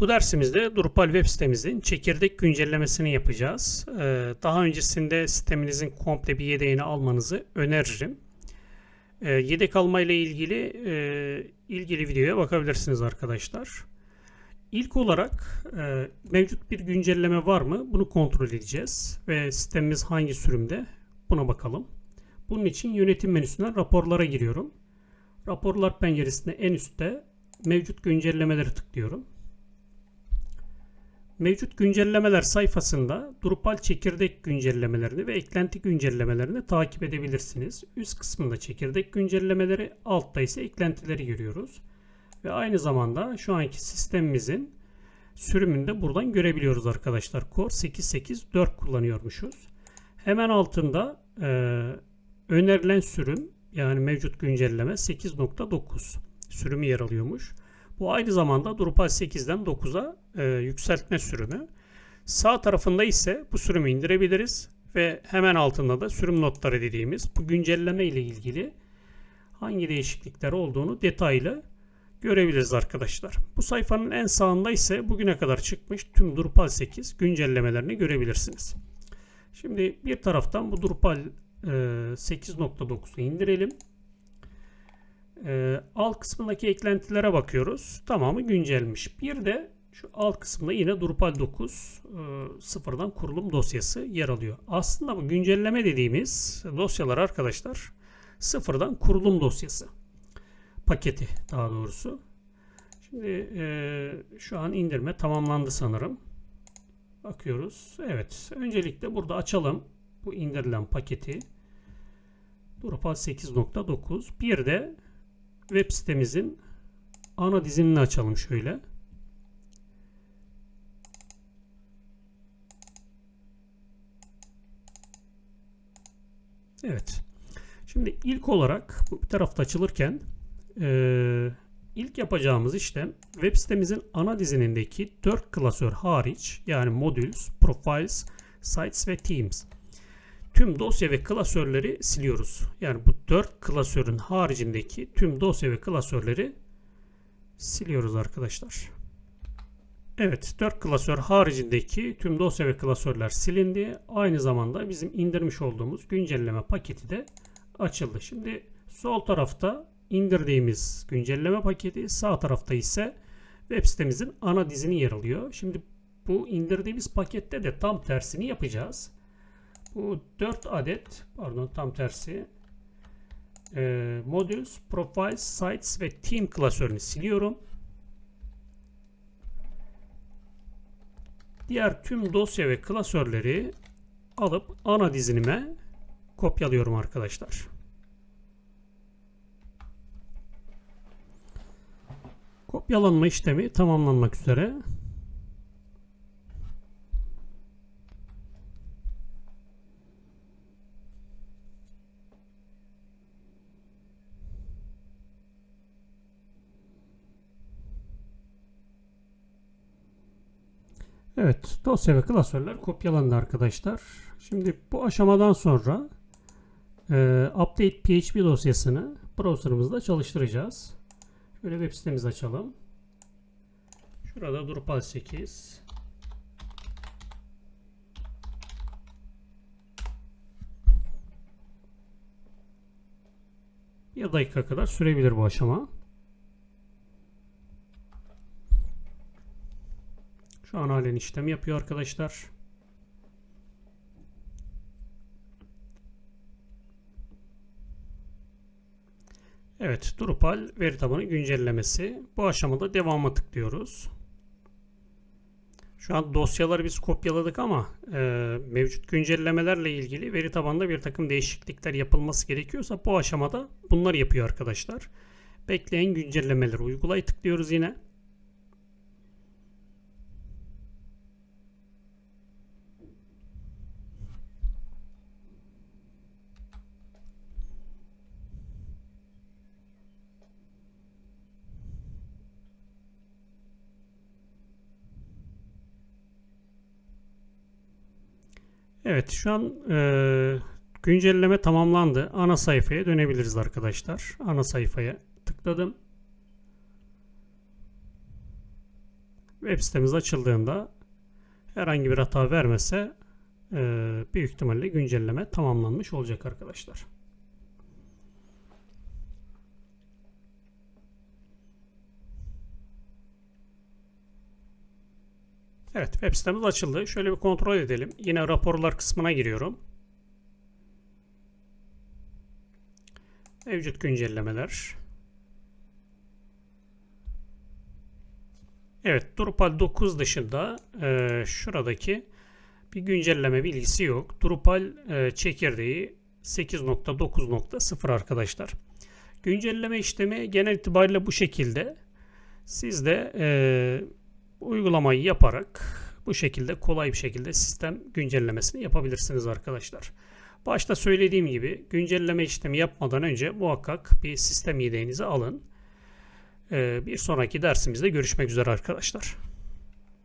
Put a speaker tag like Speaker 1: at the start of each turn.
Speaker 1: Bu dersimizde Drupal web sitemizin çekirdek güncellemesini yapacağız. Ee, Daha öncesinde sisteminizin komple bir yedeğini almanızı öneririm. Ee, Yedek alma ile ilgili e, ilgili videoya bakabilirsiniz arkadaşlar. İlk olarak e, mevcut bir güncelleme var mı? Bunu kontrol edeceğiz ve sistemimiz hangi sürümde? Buna bakalım. Bunun için yönetim menüsünden raporlara giriyorum. Raporlar penceresinde en üstte mevcut güncellemeleri tıklıyorum. Mevcut güncellemeler sayfasında Drupal çekirdek güncellemelerini ve eklenti güncellemelerini takip edebilirsiniz. Üst kısmında çekirdek güncellemeleri, altta ise eklentileri görüyoruz. Ve aynı zamanda şu anki sistemimizin sürümünü de buradan görebiliyoruz arkadaşlar. Core 8.8.4 kullanıyormuşuz. Hemen altında e, önerilen sürüm yani mevcut güncelleme 8.9 sürümü yer alıyormuş. Bu aynı zamanda Drupal 8'den 9'a e, yükseltme sürümü. Sağ tarafında ise bu sürümü indirebiliriz ve hemen altında da sürüm notları dediğimiz bu güncelleme ile ilgili hangi değişiklikler olduğunu detaylı görebiliriz arkadaşlar. Bu sayfanın en sağında ise bugüne kadar çıkmış tüm Drupal 8 güncellemelerini görebilirsiniz. Şimdi bir taraftan bu Drupal e, 8.9'u indirelim. E, alt kısmındaki eklentilere bakıyoruz. Tamamı güncelmiş. Bir de şu alt kısımda yine Drupal 9 e, sıfırdan kurulum dosyası yer alıyor. Aslında bu güncelleme dediğimiz dosyalar arkadaşlar sıfırdan kurulum dosyası paketi daha doğrusu. Şimdi e, şu an indirme tamamlandı sanırım. Bakıyoruz. Evet. Öncelikle burada açalım bu indirilen paketi. Drupal 8.9. Bir de web sitemizin ana dizinini açalım şöyle. Evet. Şimdi ilk olarak bu tarafta açılırken e, ilk yapacağımız işlem web sitemizin ana dizinindeki 4 klasör hariç yani modules, profiles, sites ve themes tüm dosya ve klasörleri siliyoruz. Yani bu 4 klasörün haricindeki tüm dosya ve klasörleri siliyoruz arkadaşlar. Evet 4 klasör haricindeki tüm dosya ve klasörler silindi. Aynı zamanda bizim indirmiş olduğumuz güncelleme paketi de açıldı. Şimdi sol tarafta indirdiğimiz güncelleme paketi sağ tarafta ise web sitemizin ana dizini yer alıyor. Şimdi bu indirdiğimiz pakette de tam tersini yapacağız. Bu 4 adet pardon tam tersi e, modules, profiles, sites ve team klasörünü siliyorum. Diğer tüm dosya ve klasörleri alıp ana dizinime kopyalıyorum arkadaşlar. Kopyalanma işlemi tamamlanmak üzere. Evet, dosya ve klasörler kopyalandı arkadaşlar. Şimdi bu aşamadan sonra e, update PHP dosyasını browser'ımızda çalıştıracağız. Şöyle web sitemizi açalım. Şurada Drupal 8. Bir dakika kadar sürebilir bu aşama. Şu an halen işlem yapıyor arkadaşlar. Evet, Drupal veri tabanı güncellemesi. Bu aşamada devamı tıklıyoruz. Şu an dosyaları biz kopyaladık ama e, mevcut güncellemelerle ilgili veri tabanında bir takım değişiklikler yapılması gerekiyorsa bu aşamada bunlar yapıyor arkadaşlar. Bekleyen güncellemeleri uygulayı tıklıyoruz yine. Evet şu an e, güncelleme tamamlandı. Ana sayfaya dönebiliriz arkadaşlar. Ana sayfaya tıkladım. web sitemiz açıldığında herhangi bir hata vermese e, büyük ihtimalle güncelleme tamamlanmış olacak arkadaşlar. Evet web sitemiz açıldı. Şöyle bir kontrol edelim. Yine raporlar kısmına giriyorum. Mevcut güncellemeler. Evet Drupal 9 dışında e, şuradaki bir güncelleme bilgisi yok. Drupal e, çekirdeği 8.9.0 arkadaşlar. Güncelleme işlemi genel itibariyle bu şekilde. Siz de e, uygulamayı yaparak bu şekilde kolay bir şekilde sistem güncellemesini yapabilirsiniz arkadaşlar. Başta söylediğim gibi güncelleme işlemi yapmadan önce muhakkak bir sistem yedeğinizi alın. Ee, bir sonraki dersimizde görüşmek üzere arkadaşlar.